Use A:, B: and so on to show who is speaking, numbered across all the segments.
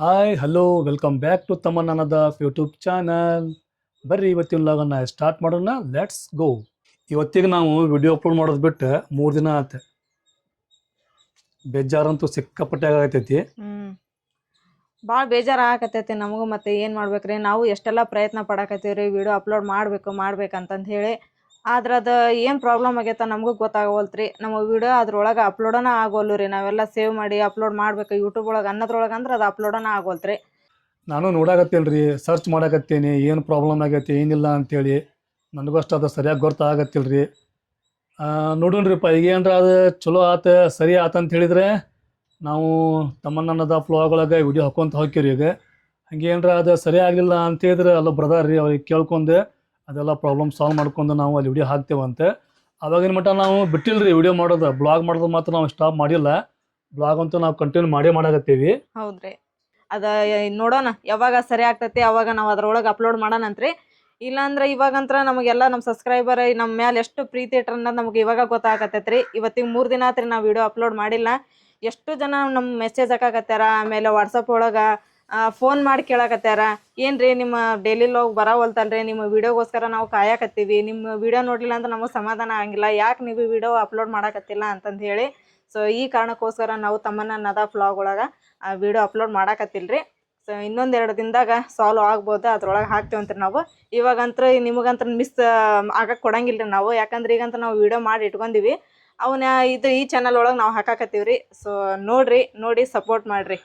A: Hi hello welcome back to ತಮ್ಮನ್ನದ YouTube channel ಬರ್ರಿ, ಇವತ್ತಿನ ಲಾಗನ್ನ start ಮಾಡೋಣ. ಲೆಟ್ಸ್ ಗೋ ಇವತ್ತಿಗೆ ನಾವು ವಿಡಿಯೋ ಅಪ್ಲೋಡ್ ಮಾಡೋದು ಬಿಟ್ಟು ಮೂರು ದಿನ ಆತ. ಬೇಜಾರಂತೂ ಸಿಕ್ಕಾಪಟ್ಟೆ ಆಗತೈತಿ
B: ಭಾಳ ಬೇಜಾರು ಆಗಕತ್ತೈತಿ ನಮಗೂ ಮತ್ತೆ ಏನು ಮಾಡ್ಬೇಕ್ರಿ? ನಾವು ಎಷ್ಟೆಲ್ಲ ಪ್ರಯತ್ನ ಪಡಕತ್ತೀವ್ರಿ? ವಿಡಿಯೋ ಅಪ್ಲೋಡ್ ಮಾಡಬೇಕು, ಮಾಡ್ಬೇಕಂತಂದು ಹೇಳಿ ಆದ್ರೆ ಅದು ಏನು ಪ್ರಾಬ್ಲಮ್ ಆಗೈತೆ ನಮಗೂ ಗೊತ್ತಾಗವಲ್ತ್ರಿ. ನಮ್ಮ ವಿಡಿಯೋ ಅದ್ರೊಳಗೆ ಅಪ್ಲೋಡನ ಆಗೋಲ್ಲು ರೀ. ನಾವೆಲ್ಲ ಸೇವ್ ಮಾಡಿ ಅಪ್ಲೋಡ್ ಮಾಡ್ಬೇಕು. ಯೂಟ್ಯೂಬ್ ಒಳಗೆ, ಅನ್ನೋದ್ರೊಳಗೆ ಅಂದ್ರೆ ಅದು ಅಪ್ಲೋಡನ ಆಗೋಲ್ತ್ರಿ.
A: ನಾನು ನೋಡಾಕತ್ತಿಲ್ರಿ ಸರ್ಚ್ ಮಾಡಾಕತ್ತೀನಿ. ಏನು ಪ್ರಾಬ್ಲಮ್ ಆಗೈತಿ, ಏನಿಲ್ಲ ಅಂತೇಳಿ. ನನಗಷ್ಟು ಅದು ಸರಿಯಾಗಿ ಗೊತ್ತಾಗತ್ತಿಲ್ರಿ. ಈಗ ಏನರ ಅದು ಚಲೋ ಆತ, ಸರಿ ಆತ ಅಂತ ಹೇಳಿದ್ರೆ ನಾವು ತಮ್ಮನ್ನದ ಫ್ಲಾಗ್ ಒಳಗೆ ವಿಡಿಯೋ ಹಾಕೊಂತ ರೀ ಈಗ. ಹಂಗೆ ಅದ ಅದು ಸರಿ ಆಗಲಿಲ್ಲ ಅಂತ ಹೇಳಿದ್ರೆ ಅಲ್ಲ ಬ್ರದರ್ ರೀ, ಅವ್ರಿಗೆ ಕೇಳ್ಕೊಂಡು ಅದೆಲ್ಲ ಪ್ರಾಬ್ಲಮ್ ಸಾಲ್ವ್ ಮಾಡ್ಕೊಂಡು ನಾವು ಅಲ್ಲಿ ವಿಡಿಯೋ ಹಾಕ್ತೇವಂತೆ. ಅವಾಗಿನ ಮಟ್ಟ ನಾವು ಬಿಟ್ಟಿಲ್ರಿ ವಿಡಿಯೋ ಮಾಡೋದು ಬ್ಲಾಗ್ ಮಾಡೋದು ಮಾತ್ರ ನಾವು ಸ್ಟಾಪ್ ಮಾಡಿಲ್ಲ. ಬ್ಲಾಗ್ ಅಂತೂ ನಾವು ಕಂಟಿನ್ಯೂ ಮಾಡೇ ಮಾಡಾಕತ್ತೀವಿ.
B: ಹೌದ್ರಿ. ಅದ ನೋಡೋಣ, ಯಾವಾಗ ಸರಿ ಆಗ್ತೈತಿ, ಅವಾಗ ನಾವು ಅದ್ರೊಳಗೆ ಅಪ್ಲೋಡ್ ಮಾಡೋಣಂತ್ರಿ. ಇಲ್ಲಾಂದ್ರೆ ಇವಾಗಂತ್ರ ನಮಗೆಲ್ಲ ನಮ್ಮ ಸಬ್ಸ್ಕ್ರೈಬರ್ ನಮ್ಮ ಮ್ಯಾಲೆ ಎಷ್ಟು ಪ್ರೀತಿ ಇಟ್ರ ಅನ್ನೋದು ನಮ್ಗೆ ಇವಾಗ ಗೊತ್ತಾಗತ್ತೈತ್ರಿ ಇವತ್ತಿಗೆ ಮೂರು ದಿನ ಆತ್ರಿ ನಾವು ವಿಡಿಯೋ ಅಪ್ಲೋಡ್ ಮಾಡಿಲ್ಲ. ಎಷ್ಟು ಜನ ನಮ್ಮ ಮೆಸೇಜ್ ಹಾಕಾಕತ್ಯಾರ ಆಮೇಲೆ ವಾಟ್ಸಪ್ ಒಳಗೆ ಫೋನ್ ಮಾಡಿ ಕೇಳಕತ್ಯಾರ. ಏನ್ರಿ ನಿಮ್ಮ ಡೈಲಿ ಲಾಗ್ ಬರವಲ್ತಲ್ರಿ ನಿಮ್ಮ ವಿಡಿಯೋಗೋಸ್ಕರ ನಾವು ಕಾಯಕತ್ತೀವಿ. ನಿಮ್ಮ ವಿಡಿಯೋ ನೋಡ್ಲಿಲ್ಲ ಅಂದ್ರೆ ನಮಗೆ ಸಮಾಧಾನ ಆಗಂಗಿಲ್ಲ. ಯಾಕೆ ನೀವು ವಿಡಿಯೋ ಅಪ್ಲೋಡ್ ಮಾಡಕತ್ತಿಲ್ಲ ಅಂತಂದು ಹೇಳಿ. ಸೊ ಈ ಕಾರಣಕ್ಕೋಸ್ಕರ ನಾವು ತಮ್ಮನ್ನ ನದ ಫ್ಲಾಗ್ ಒಳಗೆ ವಿಡಿಯೋ ಅಪ್ಲೋಡ್ ಮಾಡಕತ್ತಿಲ್ರಿ. ಸೊ ಇನ್ನೊಂದೆರಡು ದಿನದಾಗ ಸಾಲ್ವ್ ಆಗ್ಬೋದು. ಅದ್ರೊಳಗೆ ಹಾಕ್ತೇವಂತ್ರಿ ನಾವು. ಇವಾಗಂತ್ರ ನಿಮಗಂತ್ರ ಮಿಸ್ ಆಗಕ್ಕೆ ಕೊಡಂಗಿಲ್ಲ ನಾವು. ಯಾಕಂದ್ರೆ ಈಗಂತ ನಾವು ವಿಡಿಯೋ ಮಾಡಿ ಇಟ್ಕೊಂಡಿವಿ. ಅವನ್ನ ಇದು ಈ ಚಾನಲ್ ಒಳಗೆ ನಾವು ಹಾಕಾಕತ್ತೀವಿ ಸೊ ನೋಡಿರಿ, ನೋಡಿ ಸಪೋರ್ಟ್ ಮಾಡ್ರಿ.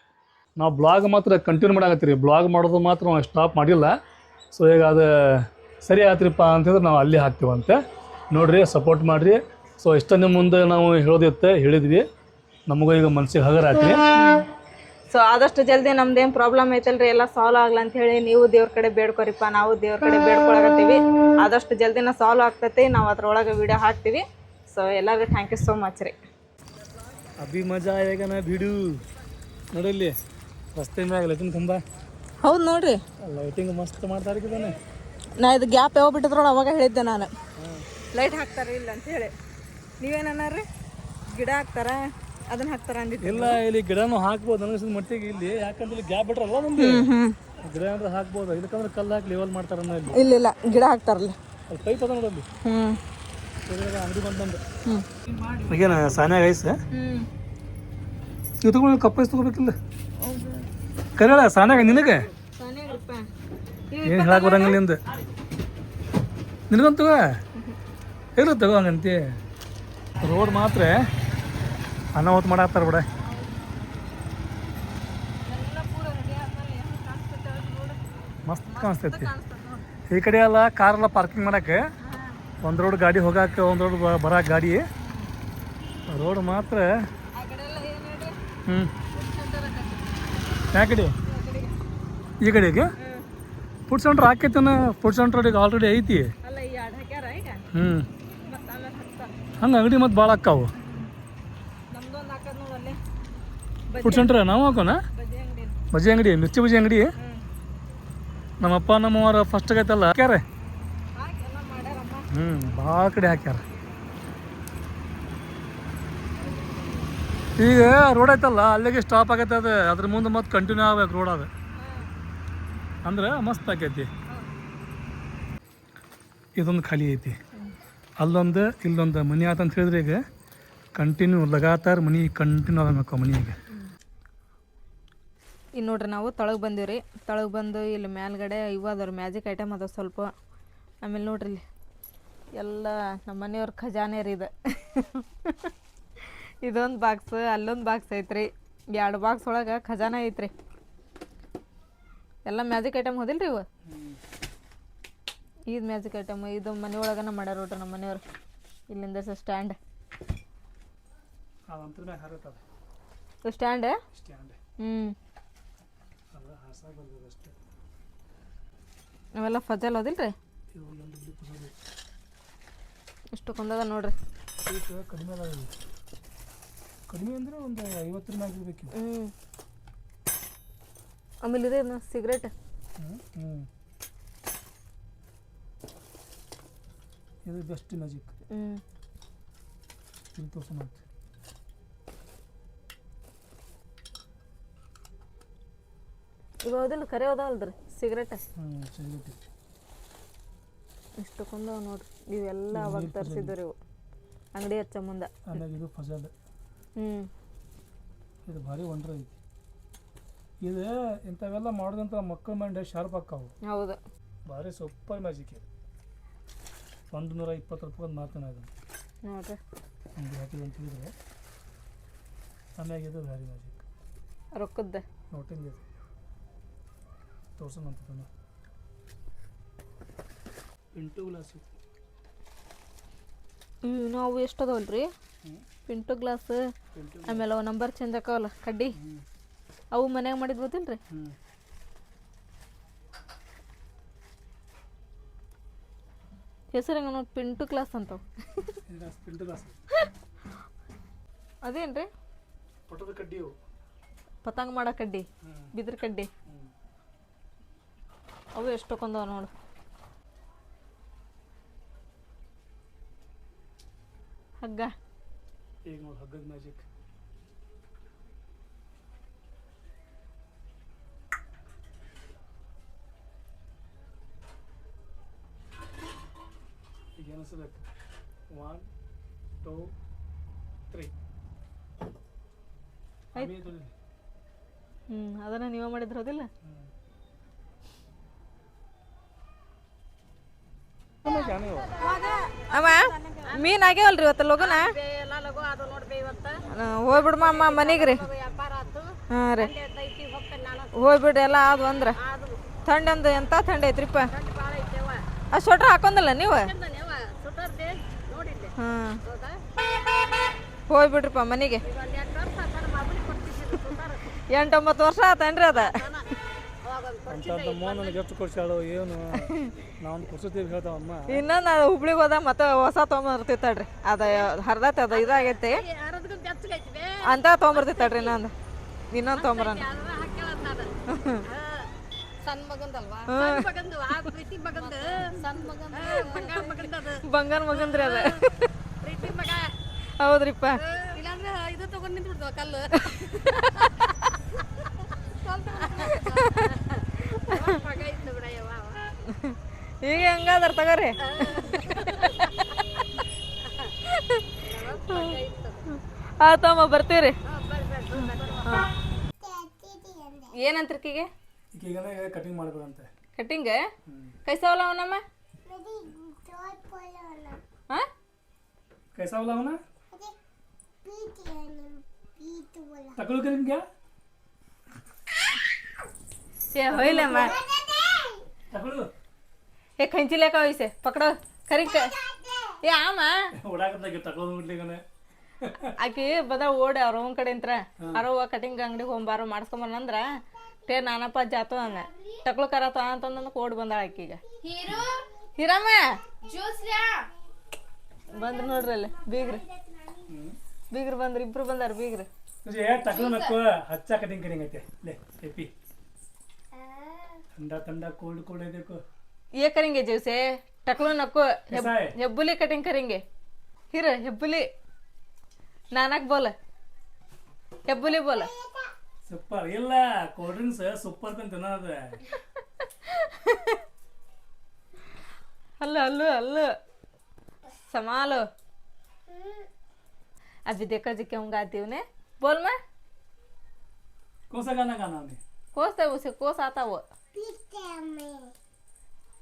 A: ನಾವು ಬ್ಲಾಗ್ ಮಾತ್ರ ಕಂಟಿನ್ಯೂ ಮಾಡಾಕತ್ತೀರಿ. ಬ್ಲಾಗ್ ಮಾಡೋದು ಮಾತ್ರ ನಾವು ಸ್ಟಾಪ್ ಮಾಡಿಲ್ಲ. ಸೊ ಈಗ ಅದು ಸರಿ ಆಯ್ತ್ರಿಪ್ಪ ಅಂತಂದ್ರೆ ನಾವು ಅಲ್ಲಿ ಹಾಕ್ತೀವಂತೆ. ನೋಡಿರಿ ಸಪೋರ್ಟ್ ಮಾಡಿರಿ. ಸೊ ಇಷ್ಟ ನಿಮ್ಮ ಮುಂದೆ ನಾವು ಹೇಳೋದಿತ್ತೆ ಹೇಳಿದ್ವಿ. ನಮಗೂ ಈಗ ಮನಸ್ಸಿಗೆ ಹಗರ ಆತ್ರಿ.
B: ಸೊ ಆದಷ್ಟು ಜಲ್ದಿ ನಮ್ದೇನು ಪ್ರಾಬ್ಲಮ್ ಐತಲ್ರಿ? ಎಲ್ಲ ಸಾಲ್ವ್ ಆಗ್ಲ ಅಂತ ಹೇಳಿ ನೀವು ದೇವ್ರ ಕಡೆ ಬೇಡ್ಕೊರಿಪ್ಪ ನಾವು ದೇವ್ರ ಕಡೆ ಬೇಡ್ಕೊಳಕತ್ತೀವಿ. ಆದಷ್ಟು ಜಲ್ದಿನ ಸಾಲ್ವ್ ಆಗ್ತೈತಿ. ನಾವು ಅದ್ರೊಳಗೆ ವಿಡಿಯೋ ಹಾಕ್ತೀವಿ. ಸೊ ಎಲ್ಲರಿಗೂ ಥ್ಯಾಂಕ್ ಯು ಸೋ ಮಚ್ ರೀ.
A: ಅಭಿ ಮಜಾ ಈಗ ನಾ ಬಿಡು. ನೋಡಲ್ಲಿ. ರಸ್ತೆ ಮ್ಯಾಗ ಲೈಟಿಂಗ್ ತುಂಬ.
B: ಹೌದು ನೋಡ್ರಿ.
A: ಲೈಟಿಂಗ್ ಮಸ್ತ್ ಮಾಡ್ತಾರೆ ಇದನ್ನ
B: ನಾ ಇದು ಗ್ಯಾಪ್ ಯಾವ ಬಿಟ್ಟಿದ್ರೊಳ ಅವಾಗ ಹೇಳಿದ್ದೆ ನಾನು. ಲೈಟ್ ಹಾಕ್ತಾರೆ ಇಲ್ಲ ಅಂತ ಹೇಳಿ. ನೀವೇನನ್ನಾರ್ರಿ ಗಿಡ ಹಾಕ್ತಾರ? ಅದನ್ನ ಹಾಕ್ತಾರ ಅಂದಿದ್ದು?
A: ಇಲ್ಲ ಇಲ್ಲಿ ಗಿಡನೂ ಹಾಕ್ಬೋದು. ಅನ್ನಿಸಿದ ಮಟ್ಟಿಗೆ ಇಲ್ಲಿ. ಯಾಕಂದ್ರೆ ಇಲ್ಲಿ ಗ್ಯಾಪ್ ಬಿಟ್ರಲ್ಲ ನಮ್ದು? ಗಿಡ ಅಂದ್ರೆ ಹಾಕ್ಬೋದು. ಇದಕ್ಕಂದ್ರೆ ಕಲ್ಲು ಹಾಕಿ ಲೆವೆಲ್ ಮಾಡ್ತಾರ ಇಲ್ಲಿ.
B: ಇಲ್ಲ ಇಲ್ಲ. ಗಿಡ ಹಾಕ್ತಾರಲ್ಲ.
A: ಅಲ್ಲಿ ಪೈಪ್ ಅದ ನೋಡಲ್ಲಿ
B: ಹ್ಞೂ
A: ಅಂಗಡಿ ಬಂದಂದು ಈಗೇನ ಸಾನ್ಯಾಗ ಐಸ್?
B: ಇದು
A: ನೀವು ತಗೊಂಡು ಕಪ್ಪ ಐಸ್ ತಗೋಬೇಕಿಲ್ಲ? ಕರೆಯಲ್ಲ ಸಾನಾಗ ನಿನಗೆ? ಏನು ಹೇಳಕ್ ಬರಂಗಿಲ್ಲ ನಿಂದು? ನಿನಗಂತ ಇಲ್ಲ ತಗೋ ಹಂಗಂತಿ? ರೋಡ್ ಮಾತ್ರ ಅನಾಹುತ ಮಾಡತ್ತಾರ ಬಿಡ. ಮಸ್ತ್ ಕಾಣಿಸ್ತೈತಿ. ಈ ಕಡೆ ಎಲ್ಲ ಕಾರೆಲ್ಲ ಪಾರ್ಕಿಂಗ್ ಮಾಡಕ್ಕೆ ಒಂದು ರೋಡ್ ಗಾಡಿ ಹೋಗಕ್ಕೆ ಒಂದು ರೋಡ್ ಬರಕ್ಕೆ ಗಾಡಿ. ರೋಡ್ ಮಾತ್ರ ಹ್ಞೂ ಯಾವ ಕಡೆ? ಈ ಕಡೆಗೆ? ಫುಡ್ ಸೆಂಟರ್ ಹಾಕೈತನ ಫುಡ್ ಸೆಂಟರ್ ಈಗ? ಆಲ್ರೆಡಿ ಐತಿ ಹ್ಞೂ ಹಂಗೆ ಅಂಗಡಿ ಮತ್ತು ಭಾಳ
B: ನೋಡಲ್ಲಿ
A: ಫುಡ್ ಸೆಂಟ್ರ್ ನಾವು ಹಾಕೋಣ
B: ಬಜೆ ಅಂಗಡಿ.
A: ಮಿರ್ಚಿ ಬಜಿ ಅಂಗಡಿ? ನಮ್ಮಪ್ಪ ನಮ್ಮವರ ಫಸ್ಟ್ ಆಗೈತಲ್ಲ ಹಾಕ್ಯಾರ? ಹ್ಞೂ ಭಾಳ ಕಡೆ ಹಾಕ್ಯಾರ. ಈಗ ರೋಡ್ ಐತಲ್ಲ, ಅಲ್ಲಿಗೆ ಸ್ಟಾಪ್ ಆಗೈತೆ ಅದು. ಅದ್ರ ಮುಂದೆ ಮತ್ತೆ ಕಂಟಿನ್ಯೂ ಆಗ್ಬೇಕು ರೋಡ್ ಅದು. ಅಂದ್ರೆ ಮಸ್ತ್ ಆಕೈತಿ. ಇದೊಂದು ಖಾಲಿ ಐತಿ. ಅಲ್ಲೊಂದು, ಇಲ್ಲೊಂದು ಮನಿ ಆತಂತ ಹೇಳಿದ್ರೆ ಈಗ ಕಂಟಿನ್ಯೂ ಲಗಾತಾರ ಮನಿ ಕಂಟಿನ್ಯೂ ಆಗಬೇಕು ಮನಿಗೆ.
B: ಇನ್ನು ನೋಡ್ರಿ ನಾವು ತೊಳಗೆ ಬಂದೀವಿ ರೀ ತಳಗೆ ಬಂದು ಇಲ್ಲಿ ಮೇಲ್ಗಡೆ ಇವು ಅದಾವ್ರಿ ಮ್ಯಾಜಿಕ್ ಐಟಮ್ ಅದ ಸ್ವಲ್ಪ. ಆಮೇಲೆ ನೋಡ್ರಿ ಇಲ್ಲಿ. ಎಲ್ಲ ನಮ್ಮ ಮನೆಯವ್ರ ಖಜಾನೆ ರೀ ಇದು. ಇದೊಂದು ಬಾಕ್ಸ್ ಅಲ್ಲೊಂದು ಬಾಕ್ಸ್ ಐತ್ರಿ. ಎರಡು ಬಾಕ್ಸ್ ಒಳಗೆ ಖಜಾನ ಐತ್ರಿ. ಎಲ್ಲ ಮ್ಯಾಜಿಕ್ ಐಟಮ್ ಹೋದಿಲ್ರಿ ರೀ ಇವು? ಇದು ಮ್ಯಾಜಿಕ್ ಐಟಮ್ ಇದು ಮನೆ ಒಳಗನ ಮಾಡ್ಯಾರ ಊಟ ನಮ್ಮ ಮನೆಯವರು. ಇಲ್ಲಿಂದ
A: ಸರ್
B: ಸ್ಟ್ಯಾಂಡ್
A: ಸ್ಟ್ಯಾಂಡ್
B: ಹ್ಞೂ ಅವೆಲ್ಲ ಫಜಲ್ ಹೋದಿಲ್ರಿ? ರೀ
A: ಇವು.
B: ಇಷ್ಟು ಕೊಂದದ ನೋಡ್ರಿ.
A: ಕಡಿಮೆ ಇವು. ಕಡಿಮೆ ಅಂದ್ರೆ ಒಂದು ಐವತ್ತರ ಮ್ಯಾಗ ಇರ್ಬೇಕು ಇವು.
B: ಹ್ಞೂ ಆಮೇಲೆ ಇದೆ ಸಿಗರೇಟ್.
A: ಹ್ಮ್? ಹ್ಮ್. ಇದು ಬೆಸ್ಟ್ ಮ್ಯಾಜಿಕ್.
B: ಹ್ಞೂ
A: ಇಲ್ಲಿ ತೋರ್ಸೋಣ ಅಂತ.
B: ಇವ ಹೌದಿಲ್ಲ ಕರೆ ಸಿಗರೇಟ್?
A: ಹ್ಞೂ ಸಿಗರೇಟ್.
B: ಇಷ್ಟಕ್ಕೊಂದು ನೋಡ್ರಿ ಇವೆಲ್ಲ ಅವಾಗ ತರಿಸಿದ್ರಿ ಇವು. ಅಂಗಡಿ ಹಚ್ಚ ಮುಂದೆ.
A: ಆಮೇಲೆ ಇದು ಫಜಲ್ ಇದು ಭಾರಿ ಒಂಡ್ರ ಐತಿ. ಇದು ಇಂಥವೆಲ್ಲ ಮಾಡೋದಂತ ಮಕ್ಕಳ ಮೈಂಡ್ ಶಾರ್ಪ್ ಆಕ್ಕಾವು
B: ಹೌದು.
A: ಭಾರಿ ಸೂಪರ್ ಮ್ಯಾಜಿಕ್ ಇದು. ಒಂದು ನೂರ ಇಪ್ಪತ್ತು ರೂಪಾಯಿ ಮಾರ್ತೀನಿ ಅದನ್ನು
B: ನೋಡ್ರಿ.
A: ಹಾಕಿದೆ ಅಂತ ಹೇಳಿದ್ರೆ ಆಮ್ಯಾಗ ಇದು ಭಾರಿ ಮ್ಯಾಜಿಕ್
B: ರೊಕ್ಕದ
A: ನೋಟಿಂದ ಇದು. ತೋರ್ಸೋಣ ಅಂತ ಇಂಟು ಗ್ಲಾಸ್
B: ನಾವು ಎಷ್ಟು ಅದಾವಲ್ರಿ
A: ಹ್ಮ್.
B: ಪಿಂಟು ಗ್ಲಾಸ್ ಆಮೇಲೆ ಅವು ನಂಬರ್ ಚೇಂಜ್ ಆಕಾವಲ್ಲ ಕಡ್ಡಿ. ಅವು ಮನ್ಯಾಗ ಮಾಡಿದ್ ಗೊತ್ತಿಲ್ರಿ
A: ಹ್ಞೂ
B: ಹೆಸರು ಹೆಂಗ ನೋಡಿ ಪಿಂಟು ಕ್ಲಾಸ್ ಅಂತಾವ.
A: ಗ್ಲಾಸ್
B: ಅದೇನ್ರಿ
A: ಕಡ್ಡಿ
B: ಪತಂಗ ಮಾಡೋ ಕಡ್ಡಿ ಬಿದ್ರ ಕಡ್ಡಿ.
A: ಅವು
B: ಅವು ತಕೊಂಡವ ನೋಡು. ಹಗ್ಗ.
A: ಈಗ ನೋಡಿ ಹಗ್ಗದ ಮ್ಯಾಜಿಕ್ ಈಗ ಏನಿಸ್ಬೇಕು ಒನ್ ಟೂ ತ್ರೀ
B: ಆಯ್ತ್. ಹ್ಞೂ ಅದನ್ನ ನೀವೇ ಮಾಡಿದ್ರ ಹೌದಿಲ್ಲ? ಅಮ್ಮ ಮೀನ್ ಆಗ್ಯಾವಲ್ರಿ ಇವತ್ತು ಲಗುನ? ಹೋಗ್ಬಿಡ್ಮ ಅಮ್ಮ ಮನೆಗೆ ರೀ. ಹಾಂ ರೀ. ಹೋಗ್ಬಿಡ್ರಿ ಎಲ್ಲ ಅದು ಅಂದ್ರೆ ಥಂಡ್ ಒಂದು ಎಂತ ಥಂಡ್ ಐತ್ರಿಪ್ಪ? ಆ ಸ್ವೆಟ್ರ್ ಹಾಕೊಂದಲ್ಲ ನೀವು? ಹಾಂ. ಹೋಗ್ಬಿಡ್ರಿಪ್ಪ ಮನೆಗೆ. ಎಂಟೊಂಬತ್ತು ವರ್ಷ ಆತನ್ರಿ ಅದ. ಇನ್ನೊಂದು ಹುಬ್ಳಿಗೆ ಹೋದ ಮತ್ತೆ ಹೊಸ ತೊಗೊಂಬರ್ತಿತ್ತಳ್ರಿ. ಅದ ಹರ್ದ ಅದ ಇದಾಗೈತಿ. ಅಂತ ತೊಗೊಂಬರ್ತಿತ್ತಾಳ್ರಿ ಇನ್ನೊಂದು. ಇನ್ನೊಂದು ತೊಗೊಂಬರೋಣ.
C: ಸಣ್ಣ ಮಗಂದಲ್ವಾ? ಮಗಂದು ಆ ಪ್ರೀತಿ ಮಗಂದು. ಸಣ್ಣ ಮಗಂದು ಬಂಗಾರ ಮಗಂದು ಅದು.
B: ಬಂಗಾರ ಮಗಂದ್ರಿ ಅದ.
C: ಪ್ರೀತಿ ಮಗ.
B: ಹೌದ್ರಿಪ್ಪ.
C: ಇಲ್ಲಾಂದ್ರೆ ಇದು ತಗೊಂಡ್ ನಿಂತ್ಬಿಡ್ದು ಕಲ್ಲು.
B: ಈಗ ಹೆಂಗಾದ್ರ ತಗೋರಿ? ಆತಮ್ಮ ಬರ್ತೀವ್ರಿ ಏನಂತ
A: ಈಗ ಕಟಿಂಗ್ ಮಾಡ್ಬೇಕಂತೆ.
B: ಕಟ್ಟಿಂಗ್ ಕೈಸವಲ್ಲ ಅವನಮ್ಮ? ಹಾ
A: ಕೈಸಾವಲ್ಲ ಅವನ.
B: ಏ ಹೋಯ್ಲಮ್ಮ. ಏ ಕಂಚಿ ಲೇಕ ಹೋಯ್ಸೆ? ಪಕಡೋ ಕರಿ ಕ ಏ ಆಮ.
A: ಓಡಾಕತ್ತಾಗ ತಗೊಳ್ ಬಿಡ್ಲಿಗನೆ
B: ಆಕಿ ಬದ ಓಡಿ ಅವ್ರ ಅವನ ಕಡೆ ಅಂತ್ರ ಅರವ ಕಟಿಂಗ್ ಅಂಗಡಿಗೆ ಹೋಗ್ಬಾರ ಮಾಡಿಸ್ಕೊಂಬರಂದ್ರ ಟೇ ನಾನಪ್ಪ ಜಾತು ಅಂದ ಟಕ್ಳು ಕರತ ಅಂತಂದ ಓಡಿ ಬಂದಾಳ ಆಕಿಗ ಹಿರಮ್ಮ ಬಂದ್ರು ನೋಡ್ರಿ ಅಲ್ಲಿ ಬೀಗ್ರಿ ಬೀಗ್ರು ಬಂದ್ರು ಇಬ್ರು ಬಂದಾರ ಬೀಗ್ರಿ
A: ಏ ತಗೊಳ್ ನಕ್ಕು ಹಚ್ಚ ಕಟಿಂಗ್ ಕಟಿಂಗ್ ಐತೆ ಲೇ ಎಪ್ಪಿ ಥಂಡ ಥಂಡ ಕೋಲ್ಡ್ ಕೋಲ್ಡ್ ಐತೆ
B: ये करेंगे जैसे टकलो नको
A: कैसा है?
B: हेब्बुली कटिंग करेंगे फिर हेब्बुली नानक बोल हेब्बुली बोल
A: ಸೂಪರ್ ಇಲ್ಲ ಕೋಲ್ಡ್ ಡ್ರಿಂಕ್ಸ್ ಸೂಪರ್ ಅಂತ ತಿನ್ನೋದು
B: हल्लो हल्लो हल्लो संभालो अभी देखो जी क्यों गाती हूँ ने बोल मैं
A: कौन सा गाना गाना हमने
B: कोस है उसे कोस आता वो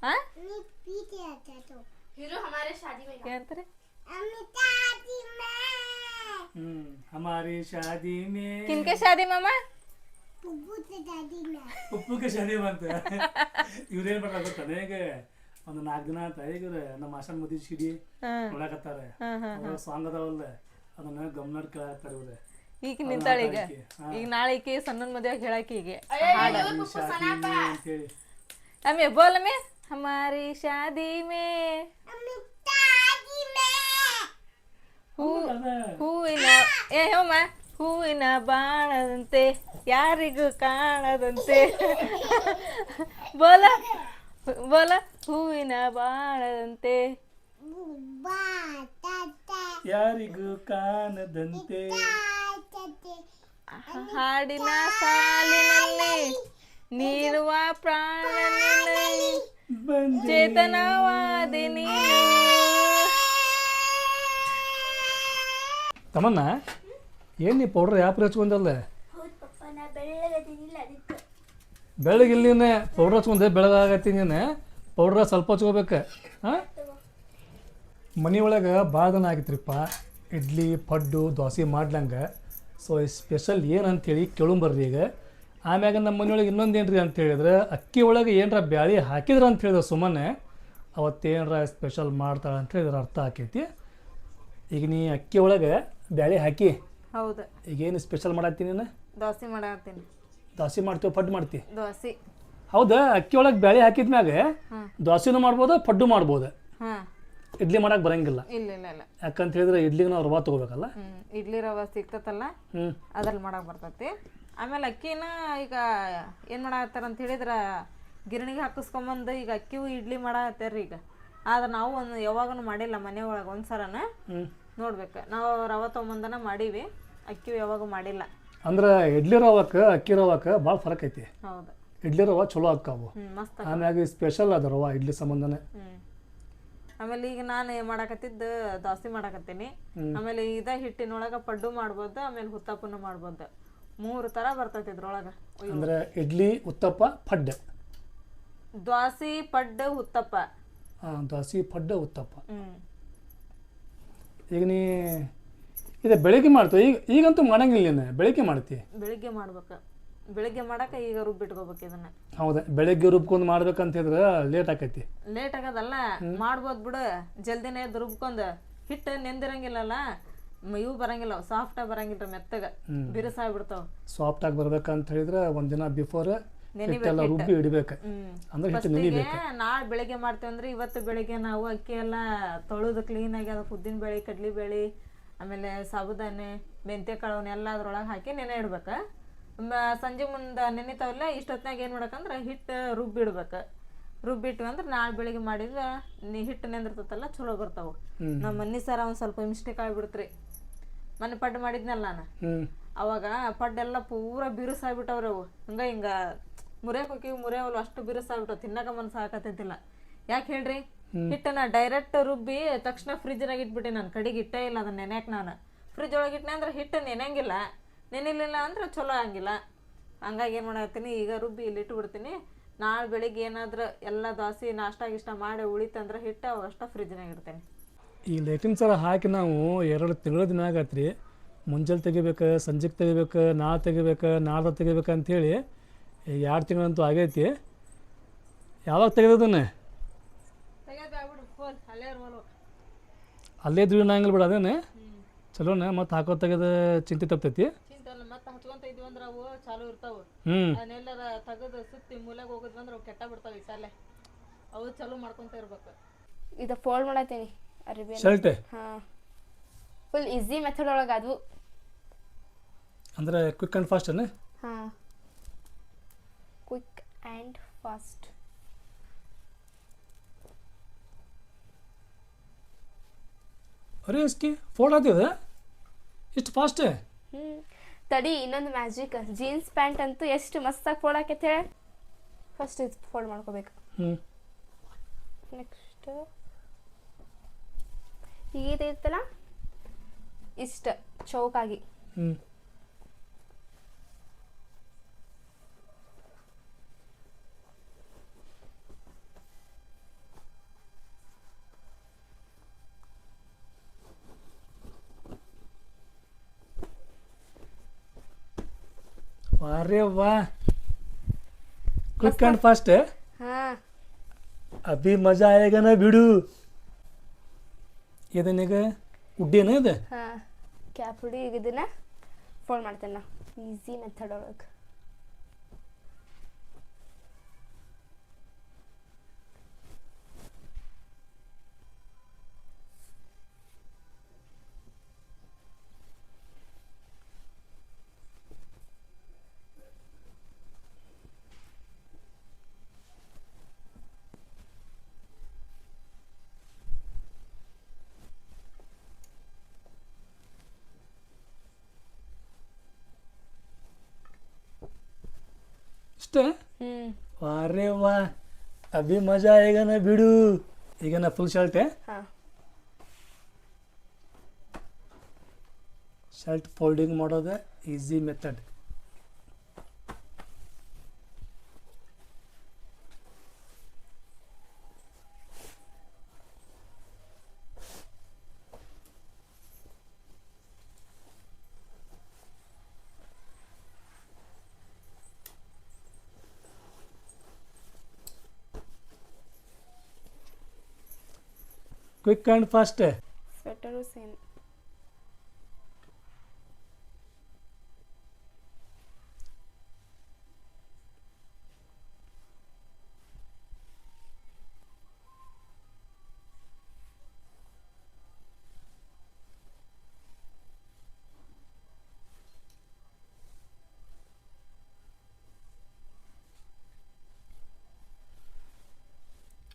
B: हाँ
C: हीरो हमारे शादी में
B: क्या अंतर है
A: हम्म हमारी शादी में
B: किनके शादी मामा
A: ಉಪ್ಪು ಕೆ ಶಾದಿ ಬಂತ ಇವ್ರೇನ್ ಮಾಡ್ತಾರೆ ಗೊತ್ತಾನೆ ಈಗ ಒಂದು ನಾಲ್ಕು ದಿನ ಆತ ಈಗ ನಮ್ಮ ಆಶಾನ್ ಮದಿ ಸಿಡಿ
B: हाँ
A: ನೋಡಕತ್ತಾರ
B: हाँ हाँ
A: ಅವ್ರ ಸಾಂಗ್ ಅದಾವಲ್ಲ ಅದನ್ನ ಗಮನ ಕೇಳತ್ತಾರ ಇವ್ರೆ
B: ಈಗ ನಿಂತಾಳ ಈಗ
A: ಹಾ.
B: ಈಗ ನಾಳೆ ಈಕಿ ಸಣ್ಣನ ಮದುವೆ ಹೇಳಕ್ಕೆ ಈಗ
A: हमारी शादी में ಅಂತೇಳಿ
B: अम्मी बोल में हमारी शादी में ಹೂ- ಹೂವಿನ ಏ ಹೋಮ ಹೂವಿನ ಬಾಣದಂತೆ ಯಾರಿಗೂ ಕಾಣದಂತೆ. ಬೋಲ ಬೋಲ ಹೂವಿನ ಬಾಣದಂತೆ.
A: ಯಾರಿಗೂ ಕಾಣದಂತೆ.
B: ಹಾಡಿನ ಸಾಲಿನಲ್ಲಿ ನೀಡುವ ಪ್ರಾಣ ಚೇತನವಾದಿ ನೀನು.
A: ತಮ್ಮನ್ನ ಏನು ನೀ ಪೌಡ್ರ್ ಯಾಪ್ರ ಹಚ್ಕೊಂಡಲ್ಲ? ಬೆಳಗಿಲ್ಲ ಪೌಡ್ರ್ ಹಚ್ಕೊಂಡೆ ಬೆಳಗಾಗತ್ತಿ ನೀನು. ಪೌಡ್ರ ಸ್ವಲ್ಪ ಹಚ್ಕೋಬೇಕು. ಹಾಂ? ಮನೆ ಒಳಗೆ ಭಾಳ ದಿನ ಆಗಿತ್ರಿಪ್ಪ. ಇಡ್ಲಿ ಪಡ್ಡು ದೋಸೆ ಮಾಡ್ಲಂಗೆ. ಸೊ ಸ್ಪೆಷಲ್ ಏನು ಅಂತೇಳಿ ಕೇಳುಂಬರ್ರಿ ಈಗ. ಆಮ್ಯಾಗ ನಮ್ಮ ಮನೆಯೊಳಗೆ ಇನ್ನೊಂದು ಅಂತ ಹೇಳಿದ್ರೆ ಅಕ್ಕಿ ಒಳಗೆ ಏನರ ಬ್ಯಾಳಿ ಹಾಕಿದ್ರ ಅಂತ ಹೇಳಿದ್ರೆ ಸುಮ್ಮನೆ ಅವತ್ತೇನರ ಸ್ಪೆಷಲ್ ಮಾಡ್ತಾಳೆ ಅಂತ ಹೇಳಿದ್ರೆ ಅರ್ಥ ಆಕೈತಿ. ಈಗ ನೀ ಅಕ್ಕಿ ಒಳಗೆ ಬ್ಯಾಳಿ ಹಾಕಿ.
B: ಹೌದು.
A: ಈಗೇನು ಸ್ಪೆಷಲ್ ಮಾಡತ್ತೀನಿ ನೀನು?
B: ದೋಸೆ ಮಾಡತ್ತೀನಿ.
A: ದೋಸೆ ಮಾಡ್ತೀವಿ ಪಡ್ಡು ಮಾಡ್ತೀವಿ
B: ದೋಸೆ.
A: ಹೌದಾ ಅಕ್ಕಿ ಒಳಗೆ ಬ್ಯಾಳಿ ಹಾಕಿದ
B: ಮ್ಯಾಗ
A: ದೋಸೆನೂ ಮಾಡ್ಬೋದು ಪಡ್ಡು ಮಾಡ್ಬೋದು.
B: ಹಾಂ.
A: ಇಡ್ಲಿ ಮಾಡಕ್ಕೆ ಬರಂಗಿಲ್ಲ.
B: ಇಲ್ಲ ಇಲ್ಲ ಇಲ್ಲ.
A: ಯಾಕಂತ ಹೇಳಿದ್ರೆ ಇಡ್ಲಿಗೆ ನಾವು ರವಾ ತಗೋಬೇಕಲ್ಲ?
B: ಇಡ್ಲಿ ರವೆ ಸಿಗ್ತತಲ್ಲ ಅದ್ರಲ್ಲಿ ಮಾಡಕ್ ಬರ್ತೈತಿ. ಆಮೇಲೆ ಅಕ್ಕಿನ ಈಗ ಏನು ಮಾಡತ್ತಾರ ಅಂತ ಹೇಳಿದ್ರೆ ಗಿರಣಿಗೆ ಹಾಕಿಸ್ಕೊಂಬಂದು ಈಗ ಅಕ್ಕಿವು ಇಡ್ಲಿ ಮಾಡತ್ತಾರ ಈಗ. ಆದ್ರೆ ನಾವು ಒಂದು ಯಾವಾಗನು ಮಾಡಿಲ್ಲ ಮನೆ ಒಳಗೆ ಒಂದು ಸರನ
A: ಹ್ಞೂ
B: ನೋಡ್ಬೇಕು. ನಾವು ರವೆ ತೊಗೊಂಬಂದನ ಮಾಡೀವಿ. ಅಕ್ಕಿ ಯಾವಾಗ ಮಾಡಿಲ್ಲ.
A: ಅಂದ್ರೆ ಇಡ್ಲಿ ರವಕ್ಕೆ ಅಕ್ಕಿ ರವಕ್ಕೆ ಭಾಳ ಫರಕ್ ಐತಿ.
B: ಹೌದು.
A: ಇಡ್ಲಿ ರವ ಚಲೋ ಆಕ್ಕಾವು
B: ಹ್ಞೂ ಮಸ್ತ್
A: ಆಮ್ಯಾಗ ಸ್ಪೆಷಲ್ ಅದ ರವ ಇಡ್ಲಿ ಸಂಬಂಧನೇ.
B: ಆಮೇಲೆ ಈಗ ನಾನು ಮಾಡಾಕತ್ತಿದ್ದು ದೋಸೆ ಮಾಡಕತ್ತೀನಿ. ಆಮೇಲೆ ಇದ ಹಿಟ್ಟಿನೊಳಗೆ ಪಡ್ಡು ಮಾಡ್ಬೋದು ಆಮೇಲೆ ಹುತ್ತಪ್ಪನು ಮಾಡ್ಬೋದು. ಮೂರು ತರ ಬರ್ತೈತಿ ಇದ್ರೊಳಗ.
A: ಅಂದ್ರೆ ಇಡ್ಲಿ ಉತ್ತಪ್ಪ ಪಡ್ಡೆ.
B: ದ್ವಾಸಿ ಪಡ್ಡ ಉತ್ತಪ್ಪ.
A: ಹಾ ದ್ವಾಸಿ ಪಡ್ಡ ಉತ್ತಪ್ಪ.
B: ಹ್ಮ್.
A: ಈಗ ನೀ ಇದೆ ಬೆಳಿಗ್ಗೆ ಮಾಡ್ತೀವಿ ಈಗ ಈಗಂತೂ ಮಾಡಂಗಿಲ್ಲ ಬೆಳಿಗ್ಗೆ ಮಾಡ್ತಿ
B: ಬೆಳಿಗ್ಗೆ ಮಾಡ್ಬೇಕು. ಬೆಳಿಗ್ಗೆ ಮಾಡಕ ಈಗ ರುಬ್ಬಿಟ್ಕೋಬೇಕು ಇದನ್ನ.
A: ಹೌದಾ? ಬೆಳಿಗ್ಗೆ ರುಬ್ಕೊಂಡು ಮಾಡ್ಬೇಕಂತ ಹೇಳಿದ್ರೆ ಲೇಟ್ ಆಕೈತಿ.
B: ಲೇಟ್ ಆಗದಲ್ಲ? ಮಾಡ್ಬೋದು ಬಿಡು. ಜಲ್ದಿನೇ ಎದ್ದು ರುಬ್ಕೊಂಡು ಹಿಟ್ಟು ನೆಂದಿರಂಗಿಲ್ಲಲ್ಲ? ಇವು ಬರಂಗಿಲ್ಲ ಸಾಫ್ಟ್ ಬರಂಗಿಲ್ಲ ಮೆತ್ತಗ. ಬಿರುಸಾಗ್ಬಿಡ್ತಾವ.
A: ಸಾಫ್ಟ್ ಆಗಿ ಬರ್ಬೇಕಂತ ಹೇಳಿದ್ರೆ ಒಂದಿನ ಬಿಫೋರ್ ಹಿಟ್ಟೆಲ್ಲ ರುಬ್ಬಿ ಇಡಬೇಕು.
B: ಹ್ಮ್.
A: ಅಂದ್ರೆ ಹಿಟ್ಟು ನೆನಿಬೇಕು.
B: ನಾಳೆ ಬೆಳಿಗ್ಗೆ ಮಾಡ್ತೇವೆ ಅಂದ್ರೆ ಇವತ್ತು ಬೆಳಿಗ್ಗೆ ನಾವು ಅಕ್ಕಿ ಎಲ್ಲ ತೊಳೆದು ಕ್ಲೀನಾಗಿ ಅದಕ್ಕೆ ಉದ್ದಿನ ಬೇಳೆ ಕಡ್ಲಿ ಬೇಳೆ ಆಮೇಲೆ ಸಾಬುದಾನೆ ಮೆಂತ್ಯ ಕಾಳವನ್ನೆಲ್ಲ ಅದ್ರೊಳಗೆ ಹಾಕಿ ನೆನೆ ಇಡ್ಬೇಕು. ಸಂಜೆ ಮುಂದೆ ನೆನಿತಾವಲ್ಲ ಇಷ್ಟೊತ್ತಿನಾಗ ಏನು ಮಾಡ್ಬೇಕಂದ್ರೆ ಹಿಟ್ಟು ರುಬ್ಬಿಡ್ಬೇಕು. ರುಬ್ಬಿಟ್ವಿ ಅಂದ್ರೆ ನಾಳೆ ಬೆಳಿಗ್ಗೆ ಮಾಡಿದ್ರೆ ನೀ ಹಿಟ್ಟು ನೆಂದಿರ್ತೈತಲ್ಲ ಚಲೋ ಬರ್ತಾವು. ನಮ್ಮ ಮನೆ ಸರ ಒಂದು ಸ್ವಲ್ಪ ಮಿಸ್ಟೇಕ್ ಆಗಿಬಿಡ್ತ್ರಿ. ಮನೆ ಪಡ್ ಮಾಡಿದ್ನಲ್ಲ ನಾನು. ಅವಾಗ ಪಡ್ಡೆಲ್ಲ ಪೂರ ಬಿರುಸಾಗ್ಬಿಟ್ಟವ್ರಿ ಅವು. ಹಂಗ ಹಿಂಗ ಮುರಿಯಕ್ ಹೋಗಿವಿ ಮುರಿಯವಲ್ಲ ಅಷ್ಟು ಬಿರುಸಾಗ್ಬಿಟ್ಟು ತಿನ್ನಕ ಮನ್ಸು ಹಾಕತ್ತಿದ್ದಿಲ್ಲ ಯಾಕೆ ಹೇಳ್ರಿ? ಹಿಟ್ಟನ್ನ ಡೈರೆಕ್ಟ್ ರುಬ್ಬಿ ತಕ್ಷಣ ಫ್ರಿಜ್ನಾಗ ಇಟ್ಬಿಟ್ಟೆ ನಾನು. ಕಡೆಗೆ ಇಟ್ಟೇ ಇಲ್ಲ ಅದನ್ನ ನೆನ್ಯಾಕೆ ನಾನು. ಫ್ರಿಜ್ ಒಳಗೆ ಇಟ್ಟನೆ ಅಂದ್ರೆ ಹಿಟ್ಟು ನೆನೆಯಂಗಿಲ್ಲ. ನೆನಿಲಿಲ್ಲ ಅಂದ್ರೆ ಚಲೋ ಆಗಿಲ್ಲ ಹಂಗಾಗಿ ಏನು ಮಾಡತ್ತೀನಿ ಈಗ ರುಬ್ಬಿ ಇಲ್ಲಿ ಇಟ್ಬಿಡ್ತೀನಿ. ನಾಳೆ ಬೆಳಿಗ್ಗೆ ಏನಾದ್ರೂ ಎಲ್ಲ ದೋಸೆ ನಾಷ್ಟ ಗಿಷ್ಟ ಮಾಡಿ ಉಳಿತಂದ್ರೆ ಹಿಟ್ಟು ಅವು ಅಷ್ಟ ಫ್ರಿಜ್ನಾಗ ಇಡ್ತೇನೆ.
A: ಈ ಲೈಟಿನ ಸರ ಹಾಕಿ ನಾವು ಎರಡು ತಿಂಗಳ ದಿನ ಆಗತ್ರಿ. ಮುಂಜಾನೆ ತೆಗಿಬೇಕು ಸಂಜೆಗೆ ತೆಗಿಬೇಕು ನಾಳೆ ತೆಗಿಬೇಕು ನಾಡ್ದು ತೆಗಿಬೇಕು ಅಂಥೇಳಿ ಈಗ ಎರಡು ತಿಂಗಳಂತೂ ಆಗೈತಿ. ಯಾವಾಗ ತೆಗೆದದನ್ನ ಅಲ್ಲೇ ಇದ್ವಿ ನಂಗಿಲ್ಲ ಬಿಡ ಅದೇನೆ? ಚಲೋನ ಮತ್ತೆ ಹಾಕೋ ತೆಗೆದ ಚಿಂತೆ ತಪ್ತೈತಿ?
B: ಮತ್ತೆ ಹಚ್ಕೊಂತ ಇದ್ವಿ ಅಂದ್ರೆ ಅವು ಚಾಲು ಇರ್ತಾವು.
A: ಹ್ಞೂ
B: ಅದನ್ನೆಲ್ಲರ ತೆಗೆದು ಸುತ್ತಿ ಮೂಲೆಗೆ ಅಂದ್ರೆ ಅವು ಕೆಟ್ಟ ಬಿಡ್ತಾವೆ ಇಟ್ಟಲ್ಲೇ ಅವು ಚಲೋ ಮಾಡ್ಕೊಂತ ಇರ್ಬೇಕು.
D: ಇದು ಫೋಲ್ಡ್ ಮಾಡತ್ತೀನಿ ಅರಿಬಿ
A: ಶರ್ಟ್
D: ಹಾಂ. ಫುಲ್ ಈಸಿ ಮೆಥಡ್ ಒಳಗೆ ಅದು.
A: ಅಂದ್ರೆ ಕ್ವಿಕ್ ಅಂಡ್ ಫಾಸ್ಟ್ ಅನ್ನ
D: ಹಾಂ. ಆ್ಯಂಡ್ ಫಾಸ್ಟ್
A: ಅರೆ ಅಷ್ಟೇ ಫೋಲ್ಡ್ ಆಗ್ತದ? ಇಷ್ಟು ಫಾಸ್ಟ್
D: ಹ್ಞೂ ತಡಿ ಇನ್ನೊಂದು ಮ್ಯಾಜಿಕ್ ಜೀನ್ಸ್ ಪ್ಯಾಂಟ್ ಅಂತೂ ಎಷ್ಟು ಮಸ್ತಾಗಿ ಫೋಲ್ಡ್ ಹೇಳಿ. ಫಸ್ಟ್ ಇದು ಫೋಲ್ಡ್ ಮಾಡ್ಕೋಬೇಕು.
A: ಹ್ಞೂ
D: ನೆಕ್ಸ್ಟ್ ಈಗಿದೈತಲ್ಲ ಇಷ್ಟ ಚೌಕಾಗಿ
A: ಹ್ಞೂ ಅರೆ ವಾ ಕ್ವಿಕ್ ಆ್ಯಂಡ್ ಫಾಸ್ಟ್
D: ಹಾಂ.
A: ಅಭಿ ಮಜಾ ಆಯ್ಗನ ಬಿಡು. ಇದನ್ನೀಗ ಉಡ್ಡೇನ ಇದು?
D: ಹಾಂ. ಕ್ಯಾಪ್ ಹುಡಿ ಈಗ ಇದನ್ನ ಫೋನ್ ಮಾಡ್ತೇನೆ ನಾ ಈಸಿ ಮೆಥಡ್ ಒಳಗೆ. ಹ್ಮ್.
A: ವಾರೇ ವಾ ಅಭಿ ಮಜಾ ಈಗನ ಬಿಡು. ಈಗನ ಫುಲ್ ಶರ್ಟೆ ಶರ್ಟ್ ಫೋಲ್ಡಿಂಗ್ ಮಾಡೋದೇ easy method quick and fast
D: sweater same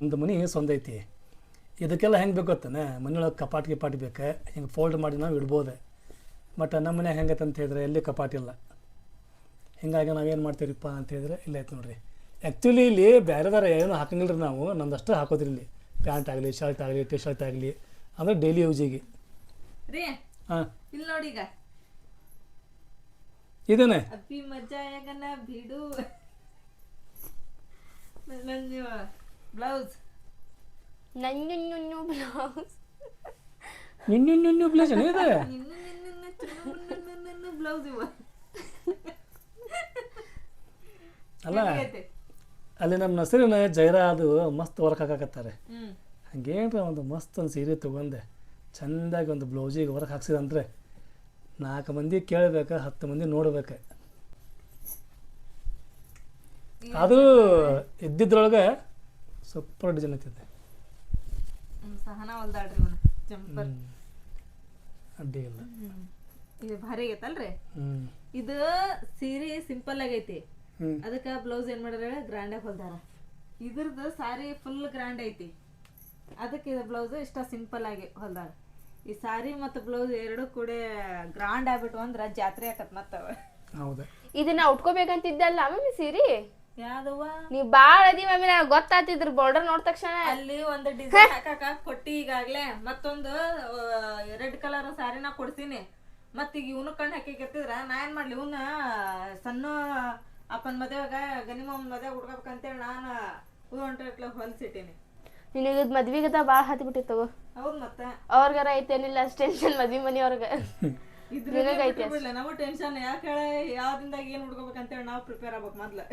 A: ಒಂದು ಮನೆ ಸ್ವಂತ ಐತಿ ಇದಕ್ಕೆಲ್ಲ ಹೆಂಗೆ ಬೇಕು ಗೊತ್ತಾನೆ? ಮನೆಯೊಳಗೆ ಕಪಾಟ್ ಗಿಪಾಟ್ ಬೇಕು? ಹಿಂಗೆ ಫೋಲ್ಡ್ ಮಾಡಿ ನಾವು ಇಡ್ಬೋದು. ಬಟ್ ನಮ್ಮ ಮನ್ಯಾಗ ಹೆಂಗೈತೆ ಅಂತ ಹೇಳಿದ್ರೆ ಎಲ್ಲಿ ಕಪಾಟಿಲ್ಲ ಹಿಂಗಾಗಿ ನಾವೇನು ಮಾಡ್ತೀವಿಪ್ಪ ಅಂತ ಹೇಳಿದ್ರೆ ಇಲ್ಲ ಆಯ್ತು ನೋಡಿರಿ. ಆ್ಯಕ್ಚುಲಿ ಇಲ್ಲಿ ಬೇರೆದಾರ ಏನು ಹಾಕಂಗಿಲ್ಲ ರೀ ನಾವು. ನಮ್ದಷ್ಟೇ ಹಾಕೋದ್ರಿ ಇಲ್ಲಿ. ಪ್ಯಾಂಟ್ ಆಗಲಿ ಶರ್ಟ್ ಆಗಲಿ ಟಿ ಶರ್ಟ್ ಆಗಲಿ. ಅಂದರೆ ಡೈಲಿ ಯೂಸಿಗೆ
B: ರೀ
A: ಹಾಂ.
B: ಇಲ್ಲಿ ನೋಡಿ ಈಗ.
A: ಇದೇನೆ?
B: ಬ್ಲೌಸ್
D: ನಂಜು ಬ್ಲೌಸ್
A: ನಿನ್ನ ನಿನ್ನ ಪ್ಲೇಸ್ ಇದೆ
B: ಬ್ಲೌಸ್
A: ಅಲ್ಲ ಅಲ್ಲಿ ನಮ್ಮ ನಸರಿನ ಜೈರಾ ಅದು ಮಸ್ತ್ ವರ್ಕ್ ಹಾಕಾಕತ್ತಾರೆ ಹಂಗೇನ್ರ ಒಂದು ಮಸ್ತ್ ಒಂದು ಸೀರೆ ತಗೊಂಡೆ ಚೆಂದಾಗಿ ಒಂದು ಬ್ಲೌಸಿಗೆ ವರ್ಕ್ ಹಾಕ್ಸಿದಂದ್ರೆ ನಾಲ್ಕು ಮಂದಿ ಕೇಳಬೇಕು ಹತ್ತು ಮಂದಿ ನೋಡಬೇಕು ಅದು ಇದ್ದಿದ್ರೊಳಗೆ ಸೂಪರ್ ಡಿಸೈನ್ ಐತಿದೆ
B: ಸಹನ ಹೊಲ್ದಾಡ್ರಿ ಇವನು. ಜಂಪರ್.
A: ಅಡ್ಡಿ ಇಲ್ಲ.
B: ಇದು ಭಾರಿ ಆಗೈತಲ್ರಿ? ಇದು ಸೀರೆ ಸಿಂಪಲ್ ಆಗೈತಿ. ಅದಕ್ಕೆ ಬ್ಲೌಸ್ ಏನು ಮಾಡ್ಯಾರ ಗ್ರ್ಯಾಂಡ್ ಆಗಿ ಹೊಲ್ದಾರ. ಇದ್ರದ್ದು ಸಾರಿ ಫುಲ್ ಗ್ರ್ಯಾಂಡ್ ಐತಿ. ಅದಕ್ಕೆ ಇದು ಬ್ಲೌಸ್ ಇಷ್ಟ ಸಿಂಪಲ್ ಆಗಿ ಹೊಲ್ದಾರ. ಈ ಸಾರಿ ಮತ್ತು ಬ್ಲೌಸ್ ಎರಡು ಕೂಡ ಗ್ರ್ಯಾಂಡ್ ಆಗ್ಬಿಟ್ಟು ಅಂದ್ರ ಜಾತ್ರೆ ಆಕತ್ ಮತ್ತವ
A: ಹೌದು.
D: ಇದನ್ನ ಉಟ್ಕೋಬೇಕಂತಿದ್ದಲ್ಲ ಮಮ್ಮಿ ಸೀರಿ?
B: ಯಾವ್ದವ್ವ?
D: ನೀವ್ ಬಾಳ ಅದಿ ಮಮ್ಮಿ ಗೊತ್ತಾತಿದ್ರ ಬಾರ್ಡರ್ ನೋಡ್ ತಕ್ಷಣ.
B: ಅಲ್ಲಿ ಒಂದು ಡಿಸೈನ್ ಹಾಕಾಕ ಕೊಟ್ಟಿ ಈಗಾಗ್ಲೇ. ಮತ್ತೊಂದು ರೆಡ್ ಕಲರ್ ಸಾರಿನ ಕೊಡ್ತೀನಿ ಮತ್ತ ಈಗ ಇವನು ಕಣ್ಣು ಹಾಕಿಕತ್ತಿದ್ರ ನಾ ಏನ್ ಮಾಡ್ಲಿ? ಇವನ್ನ ಸಣ್ಣ ಅಪ್ಪನ ಮದ್ವೆಗ ಗನಿಮಮ್ಮನ ಮದ್ವೆಗ ಉಡ್ಕೋಬೇಕಂತೇಳಿ ನಾನು ಹೂ ಹೊಂಟ್ರೆ ಹೊಲ್ಸಿಟ್ಟಿನಿ.
D: ನಿನಗೆ ಮದ್ವಿಗದ ಬಾಳ ಹತ್ತಿ ಬಿಟ್ಟಿತ್ತು
B: ಹೌದ್ ಮತ್ತ.
D: ಅವ್ರಿಗಾರ ಐತೇನಿಲ್ಲ ಅಷ್ಟು ಟೆನ್ಷನ್ ಮದ್ವಿ ಮನಿಯವ್ರಗ
B: ಇದ್ರ ನಾವು ಟೆನ್ಷನ್ ಯಾಕೆ ಹೇಳ ಯಾವ್ದಿಂದ ಏನ್ ಹುಡ್ಕೋಬೇಕಂತೇಳಿ ನಾವ್ ಪ್ರಿಪೇರ್ ಆಗ್ಬೇಕು ಮೊದ್ಲು.